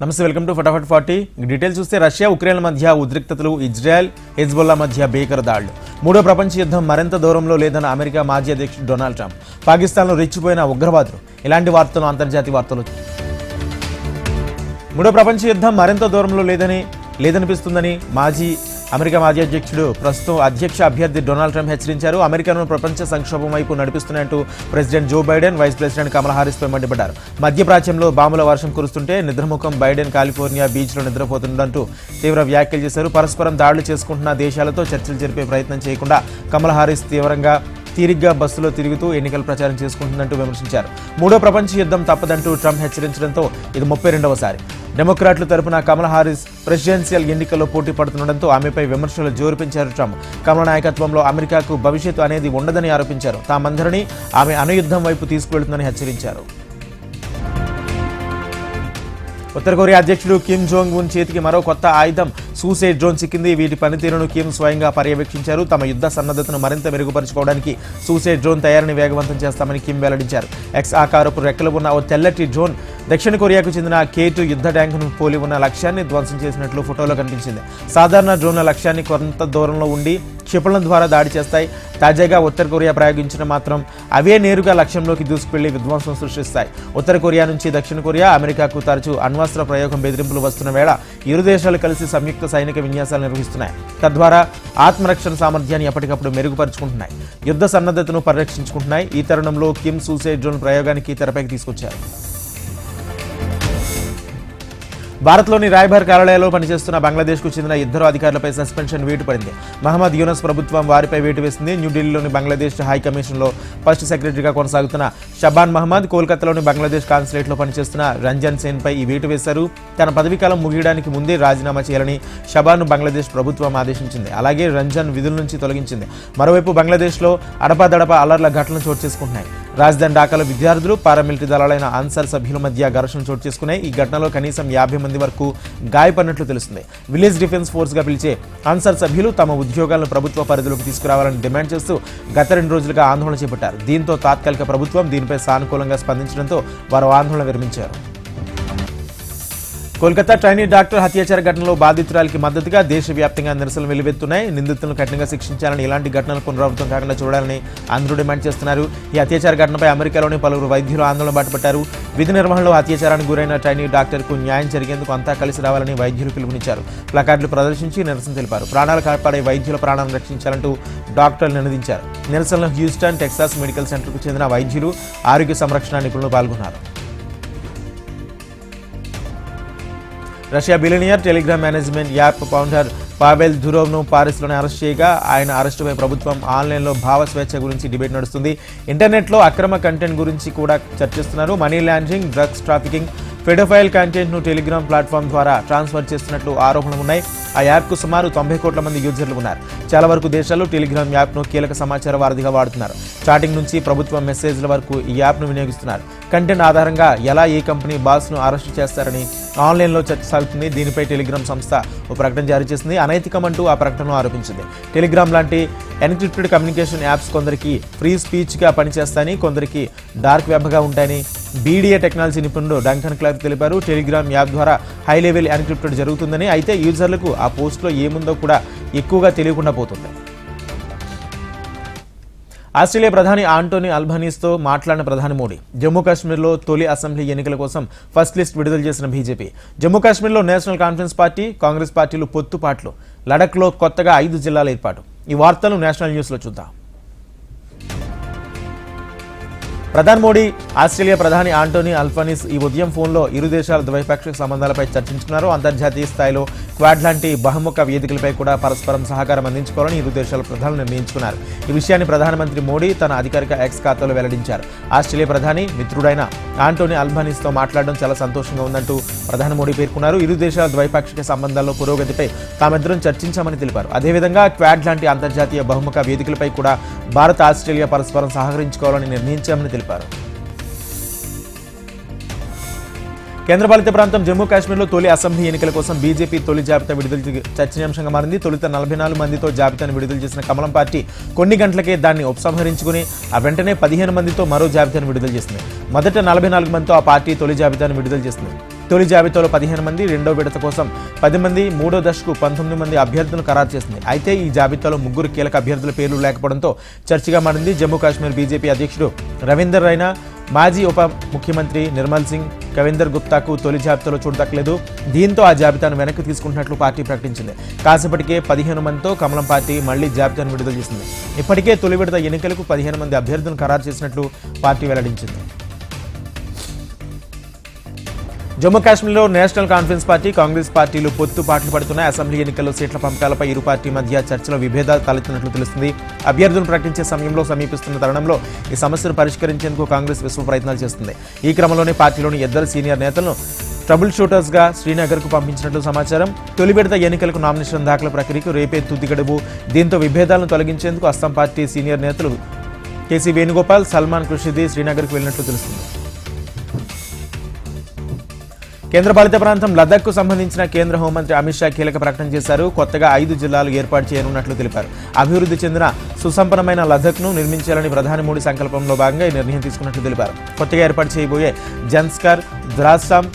నమస్తే welcome to Fatafat forty. Details చూస్తే Russia Ukraine మధ్య ఉద్రిక్తతలు ఇజ్రాయెల్ హెజ్బొల్లా మధ్య భీకర దాడులు. మూడో ప్రపంచ యుద్ధం మరింత దూరంలో లేదన్న అమెరికా మాజీ అధ్యక్షుడు డొనాల్డ్ ట్రంప్. పాకిస్తాన్లో రెచ్చిపోయిన ఉగ్రవాదులు. ఇలాంటి వార్తలు అంతర్జాతీయ వార్తలు మూడో ప్రపంచ యుద్ధం మరింత దూరంలో లేదని లేదనిపిస్తుందని మాజీ అమెరికా మాజీ అధ్యక్షుడు ప్రస్తుతం అధ్యక్ష అభ్యర్థి డొనాల్డ్ ట్రంప్ హెచ్చరించారు. అమెరికాను ప్రపంచ సంక్షోభం వైపు నడిపిస్తున్నట్టు president Joe Biden vice president Kamala హారిస్పై మండిపడ్డారు. మధ్యప్రాచ్యంలో బాంబుల వర్షం కురుస్తుంటే నిద్రముఖం బైడెన్ కాలిఫోర్నియా బీచ్లో నిద్రపోతుండంటూ తీవ్ర వ్యాఖ్యలు చేశారు. పరస్పరం దాడులు చేసుకుంటున్న దేశాలతో చర్చలు జరిపే ప్రయత్నం చేయకుండా కమలా హారిస్ తీవ్రంగా తీరిగ్గా బస్సులో తిరుగుతూ ఎన్నికల ప్రచారం చేసుకుంటుందంటూ విమర్శించారు. మూడో ప్రపంచ యుద్ధం తప్పదంటూ ట్రంప్ హెచ్చరించడంతో ఇది ముప్పై రెండవసారి. డెమోక్రాట్ల తరపున కమలా హారిస్ ప్రెసిడెన్షియల్ ఎన్నికల్లో పోటీ పడుతుండటంతో ఆమెపై విమర్శలు జోరుపించారు ట్రంప్. కమల నాయకత్వంలో అమెరికాకు భవిష్యత్తు అనేది ఉండదని ఆరోపించారు. తామందరినీ ఆమె అనుయుద్ధం వైపు తీసుకువెళ్తుందని హెచ్చరించారు. ఉత్తర కొరియా అధ్యక్షుడు కిమ్ జోంగ్ ఉన్ చేతికి మరో కొత్త ఆయుధం సూసైడ్ డ్రోన్ చిక్కింది. వీటి పనితీరును కిమ్ స్వయంగా పర్యవేక్షించారు. తమ యుద్ధ సన్నద్ధతను మరింత మెరుగుపరుచుకోవడానికి సూసైడ్ డ్రోన్ తయారీని వేగవంతం చేస్తామని కిమ్ వెల్లడించారు. ఎక్స్ ఆకారపు రెక్కలు ఉన్న ఓ తెల్లటి డ్రోన్ దక్షిణ కొరియాకు చెందిన కే టూ యుద్ధ ట్యాంకును పోలి ఉన్న లక్ష్యాన్ని ధ్వంసం చేసినట్లు ఫోటోలో కనిపించింది. సాధారణ డ్రోన్ల లక్ష్యాన్ని కొంత దూరంలో ఉండి క్షిపణుల ద్వారా దాడి చేస్తాయి. తాజాగా ఉత్తర కొరియా ప్రయోగించిన మాత్రం అవే నేరుగా లక్ష్యంలోకి దూసుకువెళ్ళి విధ్వంసం సృష్టిస్తాయి. ఉత్తర కొరియా నుంచి దక్షిణ కొరియా అమెరికాకు తరచూ అణ్వస్త్ర ప్రయోగం బెదిరింపులు వస్తున్న వేళ ఇరు దేశాలు కలిసి సంయుక్త సైనిక విన్యాసాలు నిర్వహిస్తున్నాయి. తద్వారా ఆత్మరక్షణ సామర్థ్యాన్ని ఎప్పటికప్పుడు మెరుగుపరుచుకుంటున్నాయి. యుద్ధ సన్నద్ధతను పరిరక్షించుకుంటున్నాయి. ఈ తరుణంలో కిమ్ సూసైడ్ జోన్ ప్రయోగానికి తెరపైకి తీసుకొచ్చారు. భారత్లోని రాయబార్ కార్యాలయాల్లో పనిచేస్తున్న బంగ్లాదేశ్కు చెందిన ఇద్దరు అధికారులపై సస్పెన్షన్ వేటు పడింది మహమ్మద్ యూనస్ ప్రభుత్వం వారిపై వేటు వేసింది. న్యూఢిల్లీలోని బంగ్లాదేశ్ హై కమిషన్లో ఫస్ట్ సెక్రటరీగా కొనసాగుతున్న షబాన్ మహమ్మద్ కోల్కతాలోని బంగ్లాదేశ్ కాన్సులేట్లో పనిచేస్తున్న రంజన్ సేన్పై ఈ వేటు వేశారు. తన పదవీకాలం ముగియడానికి ముందే రాజీనామా చేయాలని షబాన్ను బంగ్లాదేశ్ ప్రభుత్వం ఆదేశించింది. అలాగే రంజన్ విధుల నుంచి తొలగించింది. మరోవైపు బంగ్లాదేశ్లో అడపాదడప అల్లర్ల ఘటనలు చోటు చేసుకుంటున్నాయి. రాజధాని ఢాకాలో విద్యార్థులు పారామిలిటరీ దళాలైన ఆన్సర్ సభ్యుల మధ్య ఘర్షణ చోటు చేసుకున్నాయి. ఈ ఘటనలో కనీసం యాభై మంది వరకు గాయపడినట్లు తెలుస్తుంది. విలేజ్ డిఫెన్స్ ఫోర్స్గా పిలిచే ఆన్సర్ సభ్యులు తమ ఉద్యోగాలను ప్రభుత్వ పరిధిలోకి తీసుకురావాలని డిమాండ్ చేస్తూ గత రెండు రోజులుగా ఆందోళన చేపట్టారు. దీంతో తాత్కాలిక ప్రభుత్వం దీనిపై సానుకూలంగా స్పందించడంతో వారు ఆందోళన విరమించారు. కోల్కతా ట్రైనీ డాక్టర్ హత్యాచార ఘటనలో బాధితురాలకి మద్దతుగా దేశవ్యాప్తంగా నిరసనలు వెలువెత్తున్నాయి. నిందితులను కఠినంగా శిక్షించాలని ఇలాంటి ఘటనలు పునరావృతం కాకుండా చూడాలని అందరూ డిమాండ్ చేస్తున్నారు. ఈ అత్యాచార ఘటనపై అమెరికాలోని పలువురు వైద్యులు ఆందోళన బాటపట్టారు విధి నిర్వహణలో అత్యాచారానికి గురైన ట్రైనీ డాక్టర్కు న్యాయం జరిగేందుకు అంతా కలిసి రావాలని వైద్యులు పిలుపునిచ్చారు. ప్లకార్డులు ప్రదర్శించి నిరసన తెలిపారు. ప్రాణాలు కాపాడే వైద్యుల ప్రాణాలను రక్షించాలంటూ డాక్టర్లు నినదించారు. నిరసనలో హ్యూస్టన్ టెక్సాస్ మెడికల్ సెంటర్కు చెందిన వైద్యులు ఆరోగ్య సంరక్షణ నిపుణులు పాల్గొన్నారు. Russia billionaire Telegram management app founder Pavel ధురోవ్ను పారిస్లోనే అరెస్ట్ చేయగా ఆయన అరెస్టుపై ప్రభుత్వం ఆన్లైన్లో భావ స్వేచ్ఛ గురించి డిబేట్ నడుస్తుంది. ఇంటర్నెట్లో అక్రమ కంటెంట్ గురించి కూడా చర్చిస్తున్నారు. Money laundering drugs trafficking paedophile కంటెంట్ను టెలిగ్రామ్ ప్లాట్ఫామ్ ద్వారా ట్రాన్స్ఫర్ చేస్తున్నట్లు ఆరోపణలు ఉన్నాయి. ఆ యాప్కు సుమారు తొంభై కోట్ల మంది యూజర్లు ఉన్నారు. చాలా వరకు దేశాల్లో టెలిగ్రామ్ యాప్ను కీలక సమాచార వారధిగా వాడుతున్నారు. చాటింగ్ నుంచి ప్రభుత్వ మెసేజ్ల వరకు ఈ యాప్ను వినియోగిస్తున్నారు. కంటెంట్ ఆధారంగా ఎలా ఏ కంపెనీ బాస్ను అరెస్టు చేస్తారని ఆన్లైన్లో చర్చ సాగుతుంది. దీనిపై టెలిగ్రామ్ సంస్థ ఓ ప్రకటన జారీ చేసింది. అనైతికమంటూ ఆ ప్రకటనను ఆరోపించింది. టెలిగ్రామ్ లాంటి ఎన్క్రిప్టెడ్ కమ్యూనికేషన్ యాప్స్ కొందరికి ఫ్రీ స్పీచ్గా పనిచేస్తాయని కొందరికి డార్క్ వెబ్గా ఉంటాయని బీడీఏ టెక్నాలజీ నిపుణుడు డంకన్ క్లర్క్ తెలిపారు టెలిగ్రామ్ యాప్ ద్వారా హై లెవెల్ ఎన్క్రిప్టెడ్ జరుగుతుందని. అయితే యూజర్లకు ఆ పోస్ట్లో ఏముందో కూడా ఎక్కువగా తెలియకుండా పోతుంది. ఆస్ట్రేలియా ప్రధాని ఆంటోనీ అల్బనీస్తో మాట్లాడిన ప్రధాని మోడీ జమ్మూ కాశ్మీర్లో తొలి అసెంబ్లీ ఎన్నికల కోసం ఫస్ట్ లిస్ట్ విడుదల చేసిన బీజేపీ. జమ్మూ కాశ్మీర్లో నేషనల్ కాన్ఫరెన్స్ పార్టీ కాంగ్రెస్ పార్టీలు పొత్తుపాట్లు లడఖ్లో కొత్తగా ఐదు జిల్లాల ఏర్పాటు. ఈ వార్తలు నేషనల్ న్యూస్లో చూద్దాం. ప్రధాని మోడీ ఆస్ట్రేలియా ప్రధాని ఆంటోనీ అల్ఫనీస్ ఈ ఉదయం ఫోన్లో ఇరు దేశాల ద్వైపాక్షిక సంబంధాలపై చర్చించుకున్నారు. అంతర్జాతీయ స్థాయిలో క్వాడ్ లాంటి బహుముఖ వేదికలపై కూడా పరస్పరం సహకారం అందించుకోవాలని ఇరు దేశాల ప్రధానులు నిర్ణయించుకున్నారు. ఈ విషయాన్ని ప్రధానమంత్రి మోడీ తన అధికారిక ఎక్స్ ఖాతాలో వెల్లడించారు. ఆస్ట్రేలియా ప్రధాని మిత్రుడైన ఆంటోనీ అల్బనీస్తో మాట్లాడడం చాలా సంతోషంగా ఉందంటూ ప్రధాని మోడీ పేర్కొన్నారు. ఇరు దేశాల ద్వైపాక్షిక సంబంధాల్లో పురోగతిపై తామిద్దరం చర్చించామని తెలిపారు. అదేవిధంగా క్వాడ్ లాంటి అంతర్జాతీయ బహుముఖ వేదికలపై కూడా భారత్ ఆస్ట్రేలియా పరస్పరం సహకరించుకోవాలని నిర్ణయించామని తెలిపారు. కేంద్రపాలిత ప్రాంతం జమ్మూ కాశ్మీర్లో తొలి అసెంబ్లీ ఎన్నికల కోసం బీజేపీ తొలి జాబితా విడుదల చర్చనీయాంశంగా మారింది. తొలుత నలభై నాలుగు మందితో జాబితాను విడుదల చేసిన కమలం పార్టీ కొన్ని గంటలకే దాన్ని ఉపసంహరించుకుని ఆ వెంటనే పదిహేను మందితో మరో జాబితాను విడుదల చేసింది. మొదట నలభై నాలుగు మందితో ఆ పార్టీ తొలి జాబితాను విడుదల చేసింది. తొలి జాబితాలో పదిహేను మంది రెండో విడత కోసం పది మంది మూడో దశకు పంతొమ్మిది మంది అభ్యర్థులను ఖరారు చేసింది. అయితే ఈ జాబితాలో ముగ్గురు కీలక అభ్యర్థుల పేర్లు లేకపోవడంతో చర్చగా మారింది జమ్మూ కాశ్మీర్ బీజేపీ అధ్యక్షుడు రవీందర్ రైనా మాజీ ఉప ముఖ్యమంత్రి నిర్మల్ సింగ్ కవీందర్ గుప్తాకు తొలి జాబితాలో చోటు దక్కలేదు దీంతో ఆ జాబితాను వెనక్కి తీసుకుంటున్నట్లు పార్టీ ప్రకటించింది. కాసేపటికే పదిహేను మందితో కమలం పార్టీ మళ్ళీ జాబితాను విడుదల చేసింది. ఇప్పటికే తొలి విడత ఎన్నికలకు పదిహేను మంది అభ్యర్థులను ఖరారు చేసినట్లు పార్టీ వెల్లడించింది. జమ్మూ కాశ్మీర్లో నేషనల్ కాన్ఫరెన్స్ పార్టీ కాంగ్రెస్ పార్టీలు పొత్తు పాటలు పడుతున్న అసెంబ్లీ ఎన్నికల్లో సీట్ల పంపకాలపై ఇరు పార్టీ మధ్య చర్చలో విభేదాలు తలెత్తినట్లు తెలుస్తుంది. అభ్యర్థులను ప్రకటించే సమయంలో సమీపిస్తున్న తరుణంలో ఈ సమస్యను పరిష్కరించేందుకు కాంగ్రెస్ విశ్వ ప్రయత్నాలు చేస్తుంది. ఈ క్రమంలోనే పార్టీలోని ఇద్దరు సీనియర్ నేతలను ట్రబుల్ షూటర్స్గా శ్రీనగర్కు పంపించినట్లు సమాచారం. తొలి విడత ఎన్నికలకు నామినేషన్ దాఖల ప్రక్రియకు రేపే తుది గడువు. దీంతో విభేదాలను తొలగించేందుకు అస్సాం పార్టీ సీనియర్ నేతలు కేసీ వేణుగోపాల్ సల్మాన్ ఖుషిది శ్రీనగర్కు వెళ్ళినట్లు తెలుస్తుంది. కేంద్రపాలిత ప్రాంతం లద్దాఖ్కు సంబంధించిన కేంద్ర హోంమంత్రి అమిత్ షా కీలక ప్రకటన చేశారు. కొత్తగా ఐదు జిల్లాలు ఏర్పాటు చేయనున్నట్లు తెలిపారు. అభివృద్ధి చెందిన సుసంపన్నమైన లద్దాఖ్ను నిర్మించాలని ప్రధాని మోడీ సంకల్పంలో భాగంగా ఈ నిర్ణయం తీసుకున్నట్లు తెలిపారు. కొత్తగా ఏర్పాటు చేయబోయే జన్స్కర్ ద్రాసాం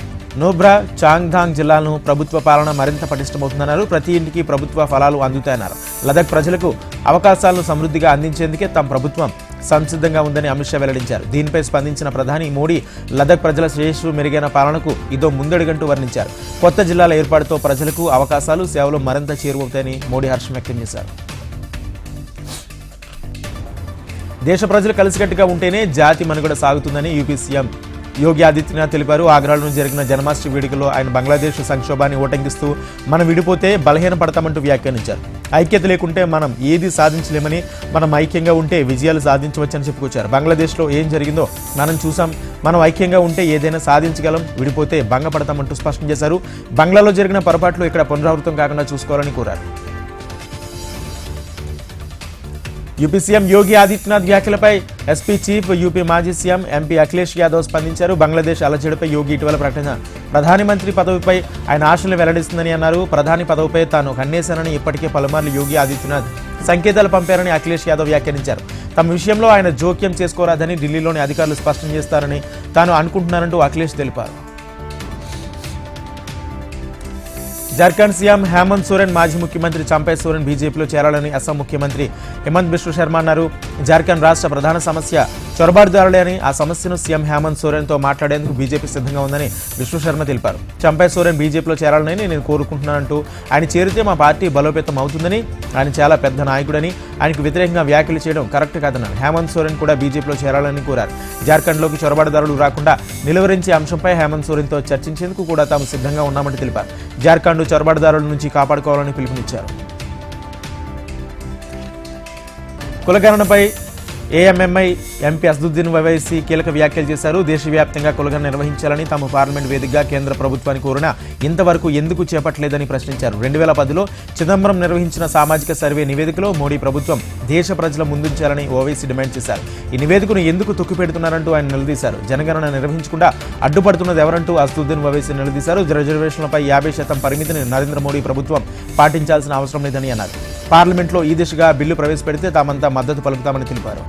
నోబ్రా చాంగ్ధాంగ్ జిల్లాలను ప్రభుత్వ పాలన మరింత పటిష్టమవుతుందన్నారు. ప్రతి ఇంటికి ప్రభుత్వ ఫలాలు అందుతాయన్నారు. లదాఖ్ ప్రజలకు అవకాశాలను సమృద్ధిగా అందించేందుకే తమ ప్రభుత్వం సంసిద్ధంగా ఉందని అమిత్ షా వెల్లడించారు. దీనిపై స్పందించిన ప్రధాని మోడీ లదక్ ప్రజల శ్రేయస్సు మెరుగైన పాలనకు ఇదో ముందడుగంటూ వర్ణించారు. కొత్త జిల్లాల ఏర్పాటుతో ప్రజలకు అవకాశాలు సేవలు మరింత చేరువవుతాయని మోడీ హర్షం వ్యక్తం చేశారు. దేశ ప్రజలు కలిసికట్టుగా ఉంటేనే జాతి మనుగడ సాగుతుందని యూపీ సీఎం యోగి ఆదిత్యనాథ్ తెలిపారు. ఆగ్రాలో జరిగిన జన్మాష్టమి వేడుకలో ఆయన బంగ్లాదేశ్ సంక్షోభాన్ని ఓటంకిస్తూ మనం విడిపోతే బలహీన పడతామంటూ వ్యాఖ్యానించారు. ఐక్యత లేకుంటే మనం ఏది సాధించలేమని మనం ఐక్యంగా ఉంటే విజయాలు సాధించవచ్చని చెప్పుకొచ్చారు. బంగ్లాదేశ్లో ఏం జరిగిందో మనం చూసాం. మనం ఐక్యంగా ఉంటే ఏదైనా సాధించగలం విడిపోతే భంగపడతామంటూ స్పష్టం చేశారు. బంగ్లాలో జరిగిన పొరపాట్లు ఇక్కడ పునరావృతం కాకుండా చూసుకోవాలని కోరారు. యూపీ సీఎం యోగి ఆదిత్యనాథ్ వ్యాఖ్యలపై ఎస్పీ చీఫ్ యూపీ మాజీ సీఎం ఎంపీ అఖిలేష్ యాదవ్ స్పందించారు. బంగ్లాదేశ్ అలజడిపై యోగి ఇటీవల ప్రకటన. ప్రధాని మంత్రి పదవిపై ఆయన ఆశలు వెల్లడిస్తుందని అన్నారు. ప్రధాని పదవిపై తాను కన్నేశానని ఇప్పటికే పలుమార్లు యోగి ఆదిత్యనాథ్ సంకేతాలు పంపారని అఖిలేష్ యాదవ్ వ్యాఖ్యానించారు. తమ విషయంలో ఆయన జోక్యం చేసుకోరాదని ఢిల్లీలోని అధికారులు స్పష్టం చేస్తారని తాను అనుకుంటున్నానంటూ అఖిలేష్ తెలిపారు. జార్ఖండ్ సీఎం హేమంత్ సోరెన్ మాజీ ముఖ్యమంత్రి చంపై సోరెన్ బీజేపీలో చేరాలని అస్సాం ముఖ్యమంత్రి హేమంత్ బిశ్వ శర్మ అన్నారు. జార్ఖండ్ రాష్ట్ర ప్రధాన సమస్య చొరబాటుదారులే అని ఆ సమస్యను సీఎం హేమంత్ సోరెన్తో మాట్లాడేందుకు బీజేపీ సిద్ధంగా ఉందని విశ్వ శర్మ తెలిపారు. చంపై సోరెన్ బీజేపీలో చేరాలని నేను కోరుకుంటున్నానంటూ ఆయన చేరితే మా పార్టీ బలోపేతం అవుతుందని ఆయన చాలా పెద్ద నాయకుడని ఆయనకు వ్యతిరేకంగా వ్యాఖ్యలు చేయడం కరెక్ట్ కాదన్నారు. హేమంత్ సోరెన్ కూడా బీజేపీలో చేరాలని కోరారు. జార్ఖండ్లోకి చొరబాటుదారులు రాకుండా నిలువరించే అంశంపై హేమంత్ సోరెన్తో చర్చించేందుకు కూడా తాము సిద్ధంగా ఉన్నామని తెలిపారు. జార్ఖండ్ చొరబాటుదారుల నుంచి కాపాడుకోవాలని పిలుపునిచ్చారు. కులగణనపై ఏఎంఎంఐ ఎంపీ అసదుద్దీన్ వైవైసీ కీలక వ్యాఖ్యలు చేశారు. దేశవ్యాప్తంగా కులగణ నిర్వహించాలని తాము పార్లమెంట్ వేదికగా కేంద్ర ప్రభుత్వాన్ని కోరిన ఇంతవరకు ఎందుకు చేపట్టలేదని ప్రశ్నించారు. రెండు వేల పదిలో చిదంబరం నిర్వహించిన సామాజిక సర్వే నివేదికలో మోడీ ప్రభుత్వం దేశ ప్రజల ముందుంచాలని ఓవైసీ డిమాండ్ చేశారు. ఈ నివేదికను ఎందుకు తొక్కిపెడుతున్నారంటూ ఆయన నిలదీశారు. జనగణన నిర్వహించకుండా అడ్డుపడుతున్నది ఎవరంటూ అసదుద్దీన్ ఓవైసీ నిలదీశారు. రిజర్వేషన్లపై యాభై శాతం పరిమితిని నరేంద్ర మోడీ ప్రభుత్వం పాటించాల్సిన అవసరం లేదని అన్నారు. పార్లమెంట్లో ఈ దిశగా బిల్లు ప్రవేశపెడితే తామంతా మద్దతు పలుకుతామని తెలిపారు.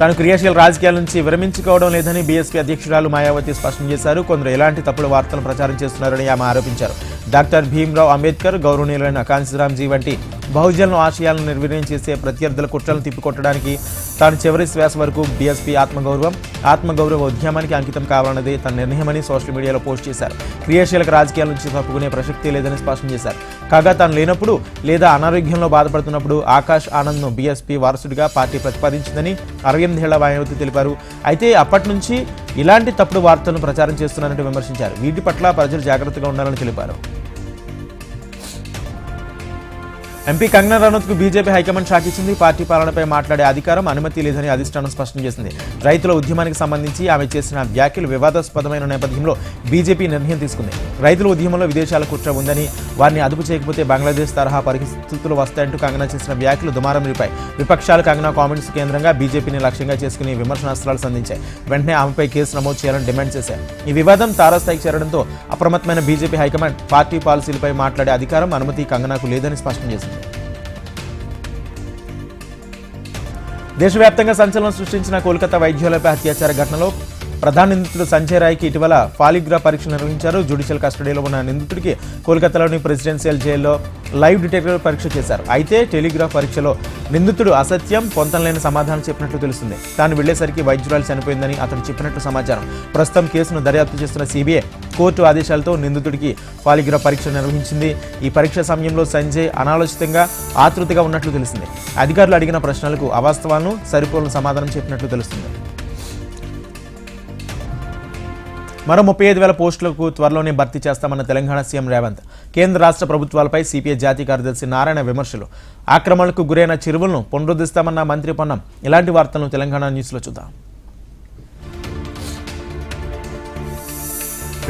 తాను క్రియాశీల రాజకీయాల నుంచి విరమించుకోవడం లేదని బీఎస్పీ అధ్యక్షురాలు మాయావతి స్పష్టం చేశారు. కొందరు ఎలాంటి తప్పుడు వార్తలు ప్రచారం చేస్తున్నారని ఆమె ఆరోపించారు. డాక్టర్ భీమ్రావ్ అంబేద్కర్ గౌరవనీయులైన కాంశీరామ్జీ వంటి బహుజనుల ఆశయాలను నిర్వీర్యం చేసే ప్రత్యర్థుల కుట్రలను తిప్పికొట్టడానికి తాను చివరి శ్వాస వరకు బీఎస్పీ ఆత్మగౌరవం ఆత్మగౌరవ ఉద్యమానికి అంకితం కావాలన్నది తన నిర్ణయమని సోషల్ మీడియాలో పోస్ట్ చేశారు. క్రియాశీలక రాజకీయాల నుంచి తప్పుకునే ప్రసక్తి లేదని స్పష్టం చేశారు. కాగా తాను లేనప్పుడు లేదా అనారోగ్యంలో బాధపడుతున్నప్పుడు ఆకాష్ ఆనంద్ను బీఎస్పీ వారసుడిగా పార్టీ ప్రతిపాదించిందని అరవింద్ ఏళ్ళ మాయావతి తెలిపారు. అయితే అప్పటి నుంచి ఇలాంటి తప్పుడు వార్తలను ప్రచారం చేస్తున్నారంటూ విమర్శించారు. వీటి పట్ల ప్రజలు జాగ్రత్తగా ఉండాలని తెలిపారు. ఎంపీ కంగనా రనౌత్కు బీజేపీ హైకమాండ్ షాక్ ఇచ్చింది. పార్టీ పాలనపై మాట్లాడే అధికారం అనుమతి లేదని అధిష్టానం స్పష్టం చేసింది. రైతుల ఉద్యమానికి సంబంధించి ఆమె చేసిన వ్యాఖ్యలు వివాదాస్పదమైన నేపథ్యంలో బీజేపీ నిర్ణయం తీసుకుంది. రైతుల ఉద్యమంలో విదేశాల కుట్ర ఉందని వారిని అదుపు చేయకపోతే బంగ్లాదేశ్ తరహా పరిస్థితులు వస్తాయంటూ కంగనా చేసిన వ్యాఖ్యలు దుమారం రేపాయి విపక్షాలు కంగనా కామెంట్స్ కేంద్రంగా బీజేపీని లక్ష్యంగా చేసుకుని విమర్శనాస్త్రాలు సంధించాయి. వెంటనే ఆమెపై కేసు నమోదు చేయాలని డిమాండ్ చేశారు. ఈ వివాదం తారాస్థాయికి చేరడంతో అప్రమత్తమైన బీజేపీ హైకమాండ్ పార్టీ పాలసీలపై మాట్లాడే అధికారం అనుమతి కంగనాకు లేదని స్పష్టం చేసింది. దేశవ్యాప్తంగా సంచలనం సృష్టించిన కోల్కతా వైద్యులపై అత్యాచార ఘటనలో ప్రధాన నిందితుడు సంజయ్ రాయ్కి ఇటీవల పాలిగ్రాఫ్ పరీక్ష నిర్వహించారు. జ్యుడిషియల్ కస్టడీలో ఉన్న నిందితుడికి కోల్కతాలోని ప్రెసిడెన్షియల్ జైల్లో లైవ్ డిటెక్టర్ పరీక్ష చేశారు. అయితే టెలిగ్రాఫ్ పరీక్షలో నిందితుడు అసత్యం పొంతనలేని సమాధానం చెప్పినట్లు తెలుస్తుంది. తాను వెళ్ళేసరికి వైద్యురాలు చనిపోయిందని అతడు చెప్పినట్లు సమాచారం. ప్రస్తుతం కేసును దర్యాప్తు చేస్తున్న సిబిఐ కోర్టు ఆదేశాలతో నిందితుడికి పాలిగ్రాఫ్ పరీక్ష నిర్వహించింది. ఈ పరీక్ష సమయంలో సంజయ్ అనాలోచితంగా ఆతృతగా ఉన్నట్లు తెలిసింది అధికారులు అడిగిన ప్రశ్నలకు అవాస్తవాలను సరిపోలని సమాధానం చెప్పినట్లు తెలుస్తుంది. మరో ముప్పై ఐదు వేల పోస్టులకు త్వరలోనే భర్తీ చేస్తామన్న తెలంగాణ సీఎం రేవంత్. కేంద్ర రాష్ట్ర ప్రభుత్వాలపై సిపిఐ జాతీయ కార్యదర్శి నారాయణ విమర్శలు. ఆక్రమణలకు గురైన చెరువులను పునరుద్ధరిస్తామన్న మంత్రి పొన్నం. ఇలాంటి వార్తలను తెలంగాణ న్యూస్లో చూద్దాం.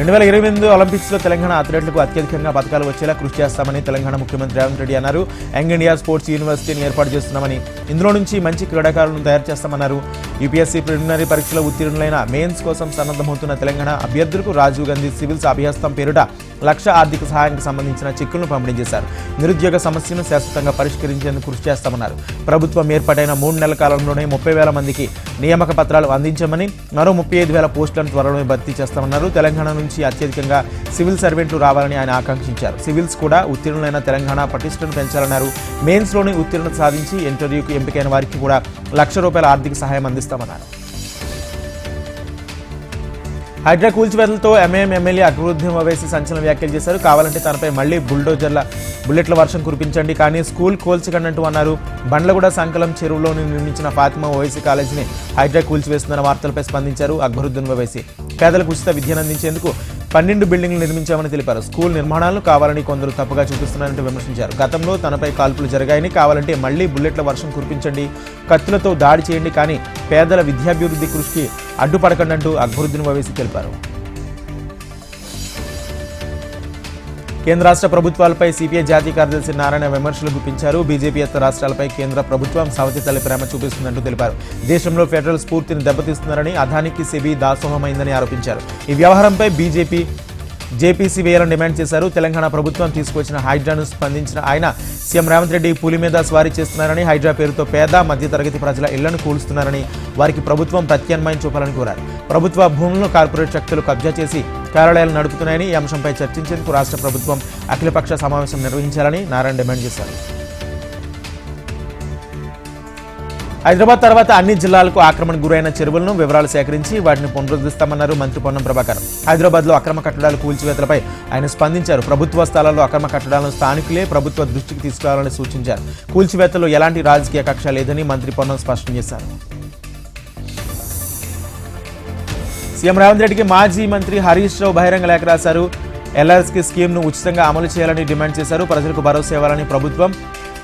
రెండు వేల ఇరవై ఎనిమిది ఒలింపిక్స్లో తెలంగాణ అథ్లెట్లకు అత్యధికంగా పథకాలు వచ్చేలా కృషి చేస్తామని తెలంగాణ ముఖ్యమంత్రి రేవంత్ రెడ్డి అన్నారు. యంగ్ ఇండియా స్పోర్ట్స్ యూనివర్సిటీని ఏర్పాటు చేస్తున్నామని ఇందులో నుంచి మంచి క్రీడాకారులను తయారు చేస్తామన్నారు. యూపీఎస్సీ ప్రిలిమినరీ పరీక్షలో ఉత్తీర్ణులైన మెయిన్స్ కోసం సన్నద్ధమవుతున్న తెలంగాణ అభ్యర్థులకు రాజీవ్ గాంధీ సివిల్స్ అభ్యాసం పేరుట లక్ష ఆర్థిక సహాయానికి సంబంధించిన చెక్కులను పంపిణీ చేశారు. నిరుద్యోగ సమస్యను శాశ్వతంగా పరిష్కరించేందుకు కృషి చేస్తామన్నారు. ప్రభుత్వం ఏర్పాటైన మూడు నెలల కాలంలోనే ముప్పై వేల మందికి నియామక పత్రాలు అందించామని మరో ముప్పై ఐదు వేల పోస్టులను త్వరలోనే భర్తీ చేస్తామన్నారు. తెలంగాణ నుంచి అత్యధికంగా సివిల్ సర్వెంట్లు రావాలని ఆయన ఆకాంక్షించారు. సివిల్స్ కూడా ఉత్తీర్ణులైన తెలంగాణ పటిష్టను పెంచాలన్నారు. మెయిన్స్లోనే ఉత్తీర్ణత సాధించి ఇంటర్వ్యూకి ఎంపికైన వారికి కూడా లక్ష రూపాయల ఆర్థిక సహాయం అందిస్తామన్నారు. హైడ్రా కూల్చివేతలతో ఎంఏఎం ఎమ్మెల్యే అక్బరుద్దీన్ ఓవైసీ సంచలన వ్యాఖ్యలు చేశారు. కావాలంటే తనపై మళ్ళీ బుల్డోజర్ల బుల్లెట్ల వర్షం కురిపించండి. కానీ స్కూల్ కోల్చకండి అన్నారు. బండ్లగూడ సంకలం చెరువులోని నిర్మించిన ఫాతిమా ఓవైసీ కాలేజీని హైడ్రా కూల్చివేస్తున్న వార్తలపై స్పందించారు అక్బరుద్దీన్ ఓవైసీ. పేదలకు ఉచిత విద్యను అందించేందుకు పన్నెండు బిల్డింగ్లు నిర్మించామని తెలిపారు. స్కూల్ నిర్మాణాలను కావాలని కొందరు తప్పుగా చూపిస్తున్నారంటూ విమర్శించారు. గతంలో తనపై కాల్పులు జరిగాయని కావాలంటే మళ్ళీ బుల్లెట్ల వర్షం కురిపించండి కత్తులతో దాడి చేయండి కానీ పేదల విద్యాభివృద్ధి కృషికి అడ్డుపడకండి అంటూ అక్బరుద్దీన్ ఓవైసీ తెలిపారు. కేంద్ర రాష్ట్ర ప్రభుత్వాలపై సిపిఐ జాతీయ కార్యదర్శి నారాయణ విమర్శలు గుప్పించారు. బీజేపీ ఇతర రాష్ట్రాలపై కేంద్ర ప్రభుత్వం సవతి తల్లి ప్రేమ చూపిస్తుందంటూ తెలిపారు. దేశంలో ఫెడరల్ స్ఫూర్తిని దెబ్బతీస్తున్నారని అదానికి సెబీ దాసోహమైందని ఆరోపించారు. ఈ వ్యవహారంపై బీజేపీ జేపీసీ వేయాలని డిమాండ్ చేశారు. తెలంగాణ ప్రభుత్వం తీసుకొచ్చిన హైడ్రాను స్పందించిన ఆయన సీఎం రేవంత్ రెడ్డి పులి మీద స్వారీ చేస్తున్నారని హైడ్రా పేరుతో పేద మధ్యతరగతి ప్రజల ఇళ్ళను కూలుస్తున్నారని వారికి ప్రభుత్వం ప్రత్యామ్నాయం చూపాలని కోరారు. ప్రభుత్వ భూములను కార్పొరేట్ శక్తులు కబ్జా చేసి కార్యాలయాలు నడుపుతున్నాయని ఈ అంశంపై చర్చించేందుకు రాష్ట్ర ప్రభుత్వం అఖిలపక్ష సమావేశం నిర్వహించాలని నారాయణ డిమాండ్ చేశారు. హైదరాబాద్ తర్వాత అన్ని జిల్లాలకు ఆక్రమణకు గురైన చెరువులను వివరాలు సేకరించి వాటిని పునరుద్ధరిస్తామన్నారు మంత్రి పొన్నం ప్రభాకర్. హైదరాబాద్లో అక్రమ కట్టడాల కూల్చివేతలపై ఆయన స్పందించారు. ప్రభుత్వ స్థలాల్లో అక్రమ కట్టడాలను స్థానికులే ప్రభుత్వ దృష్టికి తీసుకురావాలని సూచించారు. కూల్చివేతలో ఎలాంటి రాజకీయ కక్ష లేదని మంత్రి పొన్నం స్పష్టం చేశారు. సీఎం రేవంత్ రెడ్డికి మాజీ మంత్రి హరీష్ రావు బహిరంగ లేఖ రాశారు. ఎల్ఆర్ఎస్కి స్కీమ్ను ఉచితంగా అమలు చేయాలని డిమాండ్ చేశారు. ప్రజలకు భరోసా ఇవ్వాలని ప్రభుత్వం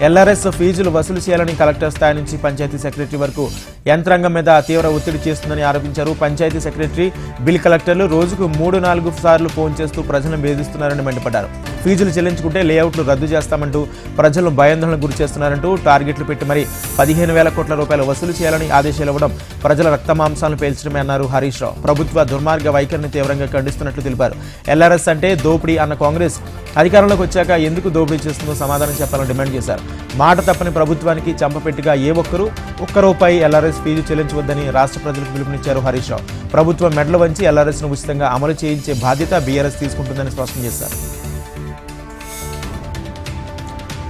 ఎల్ఆర్ఎస్ ఫీజులు వసూలు చేయాలని కలెక్టర్ స్థాయి నుంచి పంచాయతీ సెక్రటరీ వరకు యంత్రాంగం మీద తీవ్ర ఒత్తిడి చేస్తుందని ఆరోపించారు. పంచాయతీ సెక్రటరీ బిల్ కలెక్టర్లు రోజుకు మూడు నాలుగు సార్లు ఫోన్ చేస్తూ ప్రజలను వేధిస్తున్నారని మండిపడ్డారు. ఫీజులు చెల్లించుకుంటే లేఅవుట్లు రద్దు చేస్తామంటూ ప్రజలను భయాందోళనకు గురి చేస్తున్నారంటూ టార్గెట్లు పెట్టి మరి పదిహేను వేల కోట్ల రూపాయలు వసూలు చేయాలని ఆదేశాలు ఇవ్వడం ప్రజల రక్తమాంసాలను పేల్చడమే అన్నారు హరీష్ రావు. ప్రభుత్వ దుర్మార్గ వైఖరిని తీవ్రంగా ఖండిస్తున్నట్లు తెలిపారు. ఎల్ఆర్ఎస్ అంటే దోపిడీ అన్న కాంగ్రెస్ అధికారంలోకి వచ్చాక ఎందుకు దోపిడీ చేస్తుందో సమాధానం చెప్పాలని డిమాండ్ చేశారు. మాట తప్పని ప్రభుత్వానికి చంపపెట్టిగా ఏ ఒక్కరూ ఒక్క రూపాయి ఎల్ఆర్ఎస్ ఫీజు చెల్లించవద్దని రాష్ట్ర ప్రజలకు పిలుపునిచ్చారు హరీష్ రావు. ప్రభుత్వం మెడలు వంచి ఎల్ఆర్ఎస్ను ఉచితంగా అమలు చేయించే బాధ్యత బీఆర్ఎస్ తీసుకుంటుందని స్పష్టం చేశారు.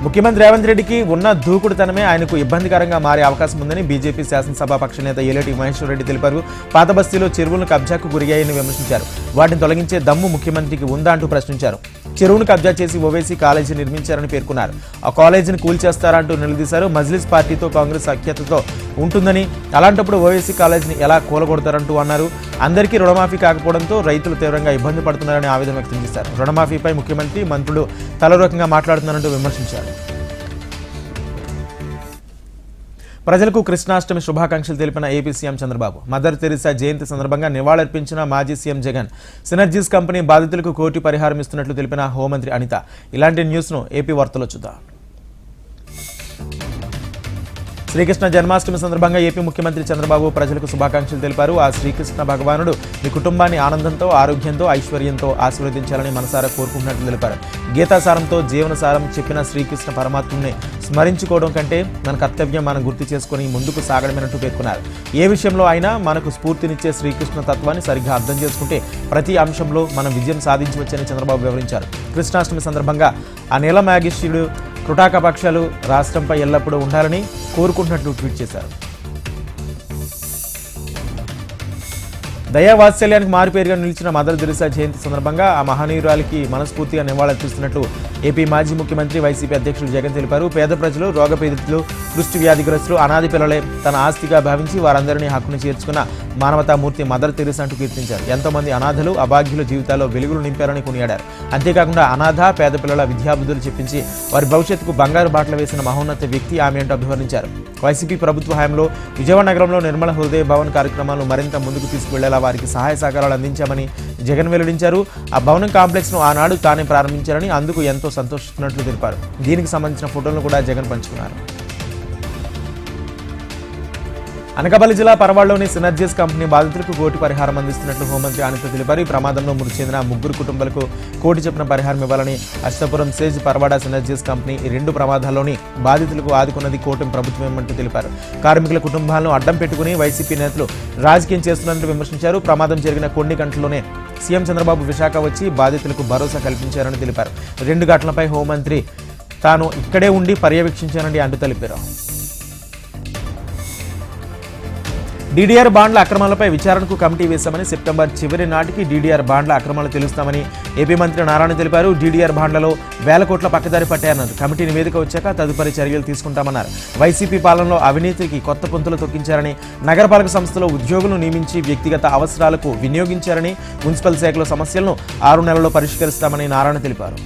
ముఖ్యమంత్రి రేవంత్ రెడ్డికి ఉన్న దూకుడుతనమే ఆయనకు ఇబ్బందికరంగా మారే అవకాశం ఉందని బీజేపీ శాసనసభాపక్ష నేత ఏలేటి మహేశ్వర రెడ్డి తెలిపారు. పాత బస్తీలో చెరువులను కబ్జాకు గురయ్యాయని విమర్శించారు. వాటిని తొలగించే దమ్ము ముఖ్యమంత్రికి ఉందా అంటూ ప్రశ్నించారు. చెరువును కబ్జా చేసి ఓవైసీ కాలేజీ నిర్మించారని పేర్కొన్నారు. ఆ కాలేజీని కూల్చేస్తారా అంటూ నిలదీశారు. మజ్లిస్ పార్టీతో కాంగ్రెస్ ఐక్యతతో ఉంటుందని అలాంటప్పుడు ఓవైసీ కాలేజీని ఎలా కూలగొడతారంటూ అన్నారు. అందరికీ రుణమాఫీ కాకపోవడంతో రైతులు తీవ్రంగా ఇబ్బంది పడుతున్నారని ఆవేదన వ్యక్తం చేశారు. రుణమాఫీపై ముఖ్యమంత్రి మంత్రులు తలరోకంగా మాట్లాడుతున్నారంటూ విమర్శించారు. ప్రజలకు కృష్ణాష్టమి శుభాకాంక్షలు తెలిపిన AP CM Chandrababu Mother Teresa జయంతి సందర్భంగా నివాళులర్పించిన మాజీ సీఎం జగన్ సినర్జీస్ కంపెనీ బాధితులకు కోటి పరిహారం ఇస్తున్నట్లు తెలిపిన హోంమంత్రి అనిత. ఇలాంటి న్యూస్ను ఏపీ వార్తలో చూద్దాం. శ్రీకృష్ణ జన్మాష్టమి సందర్భంగా ఏపీ ముఖ్యమంత్రి చంద్రబాబు ప్రజలకు శుభాకాంక్షలు తెలిపారు. ఆ శ్రీకృష్ణ భగవానుడు మీ కుటుంబాన్ని ఆనందంతో ఆరోగ్యంతో ఐశ్వర్యంతో ఆశీర్వదించాలని మనసారా కోరుకుంటున్నట్లు తెలిపారు. గీతాసారంతో జీవనసారం చెప్పిన శ్రీకృష్ణ పరమాత్ముని స్మరించుకోవడం కంటే మన కర్తవ్యం మనం గుర్తు చేసుకుని ముందుకు సాగడమైనట్టు పేర్కొన్నారు. ఏ విషయంలో అయినా మనకు స్ఫూర్తినిచ్చే శ్రీకృష్ణ తత్వాన్ని సరిగ్గా అర్థం చేసుకుంటే ప్రతి అంశంలో మనం విజయం సాధించవచ్చని చంద్రబాబు వివరించారు. కృష్ణాష్టమి సందర్భంగా ఆ నీల మ్యాగిస్ట్రీయుడు పక్షాలు రాష్ట్రంపై ఎల్లప్పుడూ ఉండాలని కోరుకుంటున్నట్లు ట్వీట్ చేశారు. దయావాత్సల్యానికి మారుపేరుగా నిలిచిన మదర్ దిరిసా జయంతి సందర్భంగా ఆ మహనీయురాలికి మనస్ఫూర్తిగా నివాళులర్పిస్తున్నట్లు ఏపీ మాజీ ముఖ్యమంత్రి వైసీపీ అధ్యక్షుడు జగన్ తెలిపారు. పేద ప్రజలు రోగపీడితులు దృష్టి వ్యాధిగ్రస్తులు అనాది పిల్లలే తన ఆస్తిగా భావించి వారందరినీ హక్కును చేర్చుకున్న మానవతామూర్తి మదర్ తెరిసా అంటూ కీర్తించారు. ఎంతో మంది అనాథలు అభాగ్యుల జీవితాల్లో వెలుగులు నింపారని కొనియాడారు. అంతేకాకుండా అనాథ పేద పిల్లల విద్యాబుద్ధులు చెప్పించి వారి భవిష్యత్తుకు బంగారు బాటలు వేసిన మహోన్నత వ్యక్తి ఆమె అంటూ అభివర్ణించారు. వైసీపీ ప్రభుత్వ హయాంలో విజయవాడ నగరంలో నిర్మల హృదయ భవన్ కార్యక్రమాలు మరింత ముందుకు తీసుకువెళ్ళేలా వారికి సహాయ సహకారాలు అందించామని జగన్ వెల్లడించారు. ఆ భవనం కాంప్లెక్స్ను ఆనాడు తానే ప్రారంభించారని అందుకు ఎంతో సంతోషిస్తున్నట్లు తెలిపారు. దీనికి సంబంధించిన ఫోటోలను కూడా జగన్ పంచుకున్నారు. అనకాపల్లి జిల్లా పరవాడలోని సినర్జీస్ కంపెనీ బాధితులకు కోటి పరిహారం అందిస్తున్నట్లు హోంమంత్రి అనిత తెలిపారు. ఈ ప్రమాదంలో మృతి చెందిన ముగ్గురు కుటుంబాలకు కోటి చెప్పిన పరిహారం ఇవ్వాలని Ashtapuram SEZ Paravada Synergies company ఈ రెండు ప్రమాదాల్లోని బాధితులకు ఆదుకున్నది కూటమి ప్రభుత్వం ఏమంటూ తెలిపారు. కార్మికుల కుటుంబాలను అడ్డం పెట్టుకుని వైసీపీ నేతలు రాజకీయం చేస్తున్నట్లు విమర్శించారు. ప్రమాదం జరిగిన కొన్ని గంటల్లోనే సీఎం చంద్రబాబు విశాఖ వచ్చి బాధితులకు భరోసా కల్పించారని తెలిపారు. రెండు ఘటనలపై హోంమంత్రి తాను ఇక్కడే ఉండి పర్యవేక్షించానని అంటూ తెలిపారు. డీడీఆర్ బాండ్ల అక్రమాలపై విచారణకు కమిటీ వేశామని సెప్టెంబర్ చివరి నాటికి డీడీఆర్ బాండ్ల అక్రమాలు తెలుస్తామని ఏపీ మంత్రి నారాయణ తెలిపారు. డీడీఆర్ బాండ్లలో వేల కోట్ల పక్కదారి పట్టాయన్నారు. కమిటీ నివేదిక వచ్చాక తదుపరి చర్యలు తీసుకుంటామన్నారు. వైసీపీ పాలనలో అవినీతికి కొత్త పొంతులు తొక్కించారని నగరపాలక సంస్థలో ఉద్యోగులను నియమించి వ్యక్తిగత అవసరాలకు వినియోగించారని మున్సిపల్ శాఖలో సమస్యలను ఆరు నెలల్లో పరిష్కరిస్తామని నారాయణ తెలిపారు.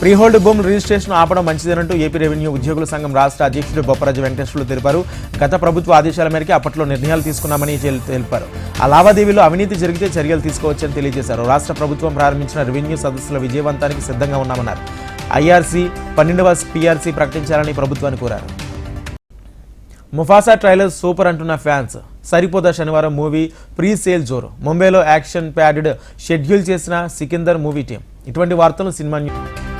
ప్రీహోల్డ్ భూముల రిజిస్ట్రేషన్ ఆపడం మంచిదేనంటూ ఏపీ రెవెన్యూ ఉద్యోగుల సంఘం రాష్ట్ర అధ్యక్షుడు బొప్పరాజు వెంకటేశ్వర్లు తెలిపారు. గత ప్రభుత్వ ఆదేశాల మేరకు అప్పట్లో నిర్ణయాలు తీసుకున్నామని తెలిపారు. ఆ లావాదేవీలో అవినీతి జరిగితే చర్యలు తీసుకోవచ్చని తెలియజేశారు. రాష్ట్ర ప్రభుత్వం ప్రారంభించిన రెవెన్యూ సదస్సుల విజయవంతానికి సిద్ధంగా ఉన్నామన్నారు. ఐఆర్సీ పన్నెండవ పీఆర్సీ ప్రకటించాలని ప్రభుత్వాన్ని కోరారు. ముఫాసా ట్రైలర్ సూపర్ అంటున్న fans Saripodhaa Sanivaaram movie pre sale జోరు. ముంబైలో యాక్షన్ ప్యాడెడ్ షెడ్యూల్ చేసిన సికిందర్ మూవీ టీం. ఇటువంటి వార్తలు cinema new-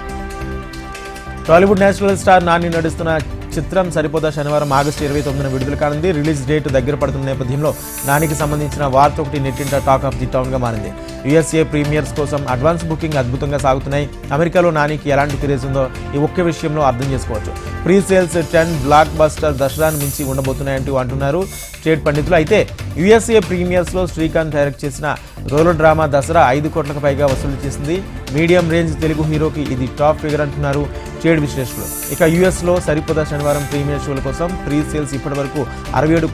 Tollywood national star Nani నడుస్తున్న చిత్రం సరిపోదా శనివారం ఆగస్టు ఇరవై తొమ్మిదిన విడుదల కానుంది. రిలీజ్ డేట్ దగ్గర పడుతున్న నేపథ్యంలో నానికి సంబంధించిన వార్త ఒకటి నెట్టింట టాక్ ఆఫ్ ది టౌన్గా మారింది. యుఎస్ఏ ప్రీమియర్స్ కోసం అడ్వాన్స్ బుకింగ్ అద్భుతంగా సాగుతున్నాయి. అమెరికాలో నానికి ఎలాంటి క్రేజ్ ఉందో ఈ ఒక్క విషయంలో అర్థం చేసుకోవచ్చు. Pre sales ten block buster దసరాను మించి ఉండబోతున్నాయంటూ అంటున్నారు స్టేట్ పండితులు. అయితే యుఎస్ఏ ప్రీమియర్స్లో శ్రీకాంత్ డైరెక్ట్ చేసిన రోలర్ డ్రామా దసరా ఐదు కోట్లకు పైగా వసూలు చేసింది. మీడియం రేంజ్ తెలుగు హీరోకి ఇది టాప్ ఫిగర్ అంటున్నారు ట్రేడ్ విశ్లేషకులు. ఇక యుఎస్లో సరిపోదా శనివారం ప్రీమియర్ షోల కోసం ప్రీ సేల్స్ ఇప్పటి వరకు అరవై ఏడు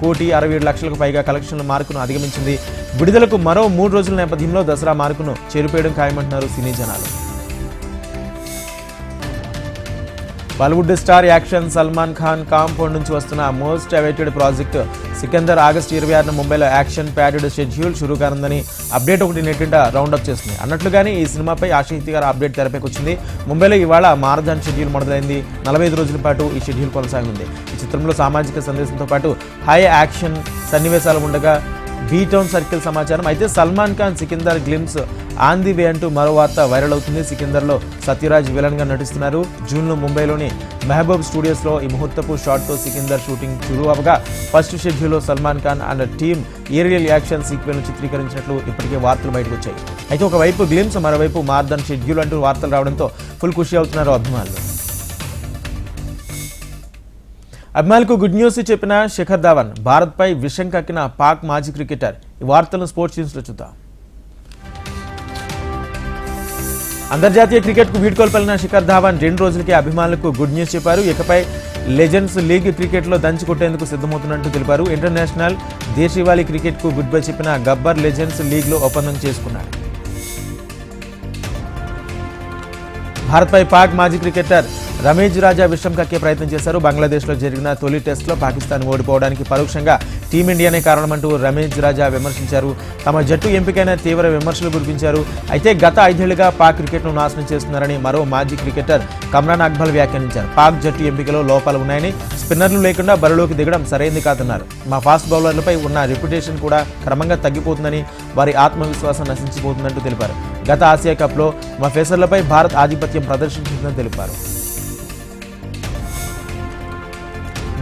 కోటి అరవై ఏడు లక్షలకు పైగా కలెక్షన్ల మార్కును అధిగమించింది. విడుదలకు మరో మూడు రోజుల నేపథ్యంలో దసరా మార్కును చేరిపోయడం ఖాయమంటున్నారు సినీ జనాలు. Bollywood star action Salman Khan compound నుంచి వస్తున్న most awaited project Sikandar August ఇరవై ఆరున ముంబైలో యాక్షన్ ప్యాడెడ్ షెడ్యూల్ షురూ కానుందని అప్డేట్ ఒకటి నెట్టింట రౌండప్ చేస్తుంది. అన్నట్లుగానే ఈ సినిమాపై ఆసక్తికర అప్డేట్ తెరపైకి వచ్చింది. ముంబైలో ఇవాళ మారథాన్ షెడ్యూల్ మొదలైంది. నలభై ఐదు రోజుల పాటు ఈ షెడ్యూల్ కొనసాగింది ఈ చిత్రంలో సామాజిక సందేశంతో పాటు హై యాక్షన్ సన్నివేశాలు ఉండగా బీ టౌన్ సర్కిల్ సమాచారం. అయితే Salman Khan Sikandar glimpse on the way అంటూ మరో వార్త వైరల్ అవుతుంది. సికిందర్లో సత్యరాజ్ విలన్గా నటిస్తున్నారు. జూన్లో ముంబైలోని మెహబూబ్ స్టూడియోస్లో ఈ ముహూర్తపు షాట్తో సికిందర్ షూటింగ్ షురూ అవగా ఫస్ట్ షెడ్యూల్లో Salman Khan and team aerial action sequel చిత్రీకరించినట్లు ఇప్పటికే వార్తలు బయటకు వచ్చాయి అయితే ఒకవైపు గ్లిమ్స్ మరోవైపు మార్దన్ షెడ్యూల్ అంటూ వార్తలు రావడంతో ఫుల్ ఖుషి అవుతున్నారు అభిమానులు. అభిమానులకు గుడ్ న్యూస్ చెప్పిన శిఖర్ ధావన్ భారత్పై విషం కక్కిన పాక్ మాజీ క్రికెటర్. ఈ వార్తలను స్పోర్ట్స్ న్యూస్లో చూద్దాం. అంతర్జాతీయ క్రికెట్కు వీడ్కోలు పలిన శిఖర్ ధావన్ రెండు రోజులకే అభిమానులకు గుడ్ న్యూస్ చెప్పారు. ఇకపై లెజెండ్స్ లీగ్ క్రికెట్లో దంచి కొట్టేందుకు సిద్ధమవుతున్నట్టు తెలిపారు. ఇంటర్నేషనల్ దేశీవాళీ క్రికెట్కు గుడ్ బై చెప్పిన గబ్బర్ లెజెండ్స్ లీగ్లో ఒప్పందం చేసుకున్నారు. భారత్పై పాక్ మాజీ క్రికెటర్ రమేష్ రాజా విషయం కక్కే ప్రయత్నం చేశారు. బంగ్లాదేశ్లో జరిగిన తొలి టెస్ట్లో పాకిస్తాన్ ఓడిపోవడానికి పరోక్షంగా టీమిండియానే కారణమంటూ రమేష్ రాజా విమర్శించారు. తమ జట్టు ఎంపికైన తీవ్ర విమర్శలు కురిపించారు అయితే గత ఐదేళ్ళుగా పాక్ క్రికెట్ను నాశనం చేస్తున్నారని మరో మాజీ క్రికెటర్ కమ్రాన్ అక్బల్ వ్యాఖ్యానించారు. పాక్ జట్టు ఎంపికలో లోపాలు ఉన్నాయని స్పిన్నర్లు లేకుండా బరిలోకి దిగడం సరైంది కాదన్నారు. మా ఫాస్ట్ బౌలర్లపై ఉన్న రెప్యుటేషన్ కూడా క్రమంగా తగ్గిపోతుందని వారి ఆత్మవిశ్వాసం నశించిపోతుందంటూ తెలిపారు. గత ఆసియా కప్లో మా ఫేసర్లపై భారత్ ఆధిపత్యం ప్రదర్శించిందని తెలిపారు.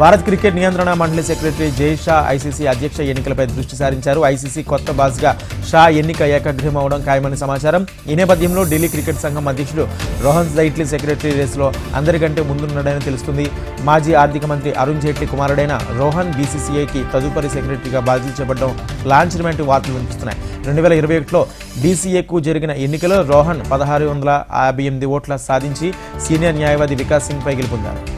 భారత్ క్రికెట్ నియంత్రణ మండలి సెక్రటరీ జై షా ఐసీసీ అధ్యక్ష ఎన్నికలపై దృష్టి సారించారు. ఐసీసీ కొత్త బాస్గా షా ఎన్నిక ఏకగ్రీవం అవడం ఖాయమని సమాచారం. ఈ నేపథ్యంలో ఢిల్లీ క్రికెట్ సంఘం అధ్యక్షుడు రోహన్ జైట్లీ సెక్రటరీ రేసులో అందరికంటే ముందున్నాడని తెలుస్తుంది. మాజీ ఆర్థిక మంత్రి అరుణ్ జైట్లీ కుమారుడైన రోహన్ బీసీసీఐకి తదుపరి సెక్రటరీగా బాధ్యత చేపట్టడం లాంఛనమైన వార్తలు వినిపిస్తున్నాయి. రెండు వేల ఇరవై ఒకటిలో డీసీఏకు జరిగిన ఎన్నికలో రోహన్ పదహారు వందల యాభై ఎనిమిది ఓట్ల సాధించి సీనియర్ న్యాయవాది వికాస్ సింగ్ పై గెలుపొందారు.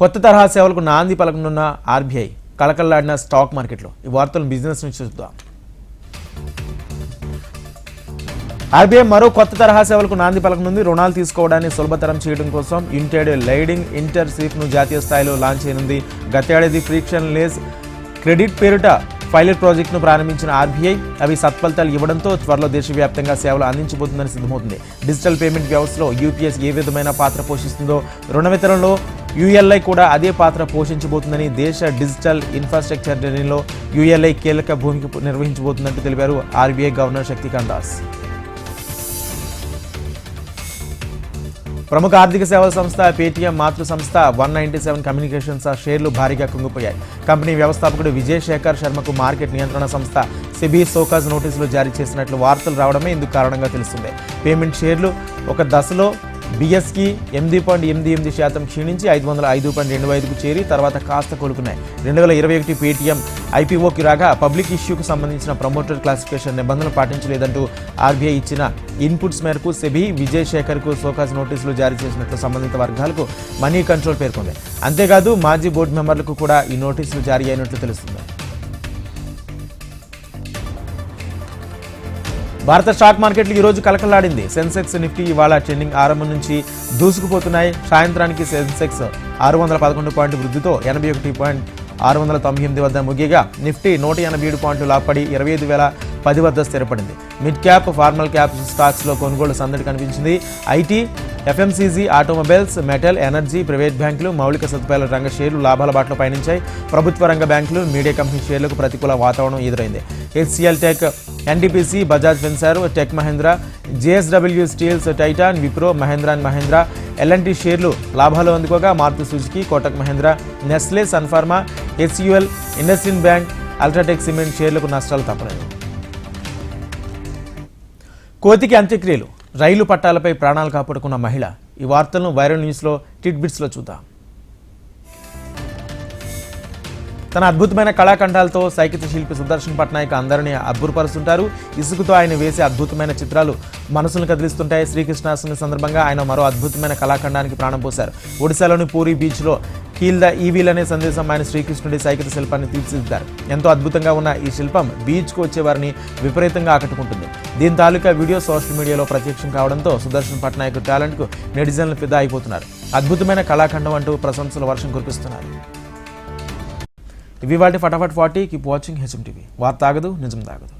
కొత్త తరహా సేవలకు నాంది పలకనున్న ఆర్బీఐ కళకళలాడిన స్టాక్ మార్కెట్లో. ఈ వార్తలను బిజినెస్ నుంచి చూద్దాం. ఆర్బీఐ మరో కొత్త తరహా సేవలకు నాంది పలకనుంది. రుణాలు తీసుకోవడాన్ని సులభతరం చేయడం కోసం ఇంటెడ్ లైడింగ్ ఇంటర్ జాతీయ స్థాయిలో లాంచ్ అయినది గతేడాది ఫ్రిక్షన్ లేస్ క్రెడిట్ పేరిట పైలట్ ప్రాజెక్టును ప్రారంభించిన ఆర్బీఐ అవి సత్ఫలితాలు ఇవ్వడంతో త్వరలో దేశవ్యాప్తంగా సేవలు అందించబోతుందని సిద్ధమవుతుంది. డిజిటల్ పేమెంట్ వ్యవస్థలో యూపీఎస్ ఏ విధమైన పాత్ర పోషిస్తుందో రుణ వితరణలో యూఎల్ఐ కూడా అదే పాత్ర పోషించబోతుందని దేశ డిజిటల్ ఇన్ఫ్రాస్ట్రక్చర్ నిర్ణయంలో యూఎల్ఐ కీలక భూమికి నిర్వహించబోతుందంటూ తెలిపారు ఆర్బీఐ గవర్నర్ శక్తికాంత్ దాస్. ప్రముఖ ఆర్థిక సేవల సంస్థ పేటీఎం మాతృ సంస్థ వన్ నైన్టీ సెవెన్ కమ్యూనికేషన్స్ షేర్లు భారీగా కుంగిపోయాయి. కంపెనీ వ్యవస్థాపకుడు విజయ్ శేఖర్ శర్మకు మార్కెట్ నియంత్రణ సంస్థ సెబీ సోకాజ్ నోటీసులు జారీ చేసినట్లు వార్తలు రావడమే ఇందుకు కారణంగా తెలుస్తుంది. పేమెంట్ షేర్లు ఒక దశలో బిఎస్కి ఎనిమిది పాయింట్ ఎనిమిది ఎనిమిది శాతం క్షీణించి ఐదు వందల ఐదు పాయింట్ రెండు ఐదుకు చేరి తర్వాత కాస్త కోలుకున్నాయి. రెండు వేల ఇరవై ఒకటి పేటీఎం ఐపీఓకి రాగా పబ్లిక్ ఇష్యూకు సంబంధించిన ప్రమోటర్ క్లాసిఫికేషన్ నిబంధనలు పాటించలేదంటూ ఆర్బీఐ ఇచ్చిన ఇన్పుట్స్ మేరకు సెబీ విజయ్ శేఖర్కు సోకాజ్ నోటీసులు జారీ చేసినట్లు సంబంధిత వర్గాలకు మనీ కంట్రోల్ పేర్కొంది. అంతేకాదు మాజీ బోర్డు మెంబర్లకు కూడా ఈ నోటీసులు జారీ అయినట్లు తెలుస్తుంది. భారత స్టాక్ మార్కెట్లు ఈరోజు కలకలాడింది సెన్సెక్స్ నిఫ్టీ ఇవాళ ట్రెండింగ్ ఆరంభం నుంచి దూసుకుపోతున్నాయి. సాయంత్రానికి సెన్సెక్స్ ఆరు వందల పదకొండు పాయింట్ వృద్ధితో ఎనభై ఒకటి పాయింట్ ఆరు వందల తొంభై ఎనిమిది వద్ద ముగియగా నిఫ్టీ నూట ఎనభై ఏడు పాయింట్లు లాపడి ఇరవై ఐదు వేల పది వద్ద స్థిరపడింది. మిడ్ క్యాప్ ఫార్మల్ క్యాప్ స్టాక్స్లో కొనుగోలు సందడి కనిపించింది. IT FMCG automobiles metal energy private బ్యాంకులు మౌలిక సదుపాయాల రంగ షేర్లు లాభాల బాటలో పయనించాయి. ప్రభుత్వ రంగ బ్యాంకులు మీడియా కంపెనీ షేర్లకు ప్రతికూల వాతావరణం ఎదురైంది. HCL Tech NTPC Bajaj Finserv Tech Mahindra JSW Steels Titan Wipro Mahindra and Mahindra L and T షేర్లు లాభాలు అందుకోగా Maruti Suzuki Kotak Mahindra Nestle Sun Pharma HUL IndusInd Bank UltraTech Cement షేర్లకు నష్టాలు తప్పలేదు. కోతికి అంత్యక్రియలు. రైలు పట్టాలపై ప్రాణాలు కాపాడుకున్న మహిళ. ఈ వార్తలను వైరల్ న్యూస్లో టిట్ బిట్స్లో చూద్దాం. తన అద్భుతమైన కళాఖండాలతో సైకిత శిల్పి సుదర్శన్ పట్నాయక్ అందరినీ అబ్బురపరుస్తుంటారు. ఇసుకతో ఆయన వేసే అద్భుతమైన చిత్రాలు మనసును కదిలిస్తుంటాయి. శ్రీకృష్ణాష్టమి సందర్భంగా ఆయన మరో అద్భుతమైన కళాఖండానికి ప్రాణం పోశారు. ఒడిశాలోని పూరి బీచ్లో కీల్ ద ఈవీల్ అనే సందేశం ఆయన శ్రీకృష్ణుడి సైకిత శిల్పాన్ని తీర్చిదిద్దారు. ఎంతో అద్భుతంగా ఉన్న ఈ శిల్పం బీచ్కు వచ్చే వారిని విపరీతంగా ఆకట్టుకుంటుంది. దీని తాలూకా వీడియో సోషల్ మీడియాలో ప్రత్యక్షం కావడంతో సుదర్శన్ పట్నాయక్ టాలెంట్కు నెటిజన్లు ఫిదా అయిపోతున్నారు. అద్భుతమైన కళాఖండం అంటూ ప్రశంసల వర్షం కురిపిస్తున్నారు. ఇవి వాటి ఫటాఫట్ forty keep watching HM TV వార్త తాగదు నిజం తాగదు.